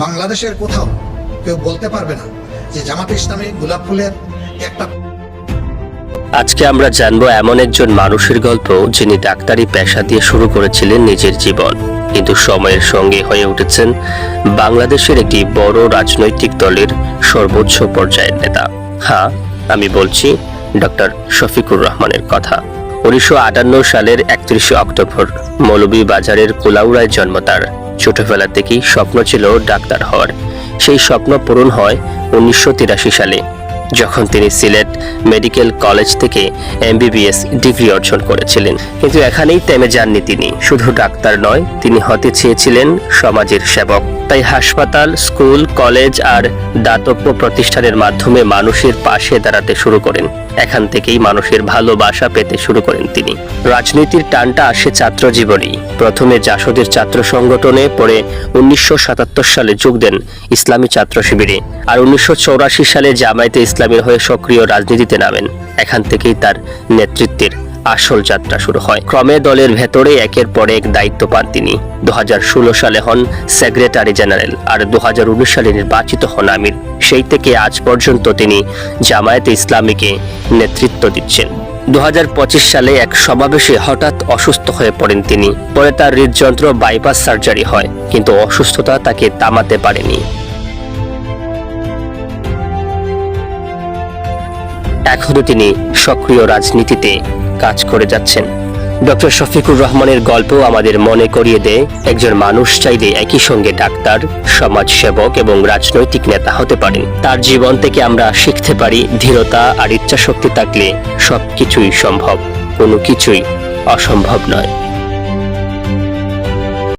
বাংলাদেশের কোথাও কেউ বলতে পারবে না যে জামাত ইসলামী গোলাপ ফুলের একটা আজকে আমরা জানব এমন একজন মানুষের গল্প যিনি ডাক্তারি পেশা দিয়ে শুরু করেছিলেন নিজের জীবন। কিন্তু সময়ের সঙ্গে হয়ে উঠেছেন বাংলাদেশের একটি বড় রাজনৈতিক দলের সর্বোচ্চ পর্যায়ের নেতা। হ্যাঁ আমি বলছি ডক্টর শফিকুর রহমানের কথা। উনিশশো আটান্ন সালের একত্রিশে অক্টোবর মৌলভীবাজারের কুলাউড়ায় জন্ম তার। ছোটবেলা থেকেই স্বপ্ন ছিল ডাক্তার হওয়ার। সেই স্বপ্ন পূরণ হয় উনিশশো তিরাশি সালে, যখন তিনি সিলেট মেডিকেল কলেজ থেকে এমবিবিএস ডিগ্রি অর্জন করেছিলেন। কিন্তু এখানেই থেমে যাননি তিনি। শুধু ডাক্তার নয়, তিনি হতে চেয়েছিলেন সমাজের সেবক। তাই হাসপাতাল, স্কুল, কলেজ আর দাতব্য প্রতিষ্ঠানের মাধ্যমে মানুষের পাশে দাঁড়াতে শুরু করেন। এখান থেকেই মানুষের ভালোবাসা পেতে শুরু করেন তিনি। রাজনীতির টানটা আসে ছাত্র জীবনেই। প্রথমে জাসদের ছাত্র সংগঠনে পরে উনিশশো সাতাত্তর সালে যোগ দেন ইসলামী ছাত্র শিবিরে আর উনিশশো সালে জামায়াতে ইসলামের হয়ে সক্রিয় রাজনীতিতে নামেন। এখান থেকেই তার নেতৃত্বের আসল যাত্রা শুরু হয়। ক্রমে দলের ভেতরে একের পর এক দায়িত্ব পান তিনি। দুহাজার ষোলো সালে হন সেক্রেটারি জেনারেল আর দুহাজার উনিশ সালে নির্বাচিত হন আমির। সেই থেকে আজ পর্যন্ত তিনি জামায়াতে ইসলামীকে নেতৃত্ব দিচ্ছেন। দু হাজার পঁচিশ সালে এক সমাবেশে হঠাৎ অসুস্থ হয়ে পড়েন তিনি। পরে তার হৃদযন্ত্র বাইপাস সার্জারি হয়, কিন্তু অসুস্থতা তাকে তামাতে পারেনি। এখনও তিনি সক্রিয় রাজনীতিতে কাজ করে যাচ্ছেন। ডক্টর শফিকুর রহমানের গল্প আমাদের মনে করিয়ে দেয়, একজন মানুষ চাইলে একই সঙ্গে ডাক্তার, সমাজসেবক এবং রাজনৈতিক নেতা হতে পারেন। তার জীবন থেকে আমরা শিখতে পারি ধীরতা আর ইচ্ছাশক্তি থাকলে সব কিছুই সম্ভব, কোনো কিছুই অসম্ভব নয়।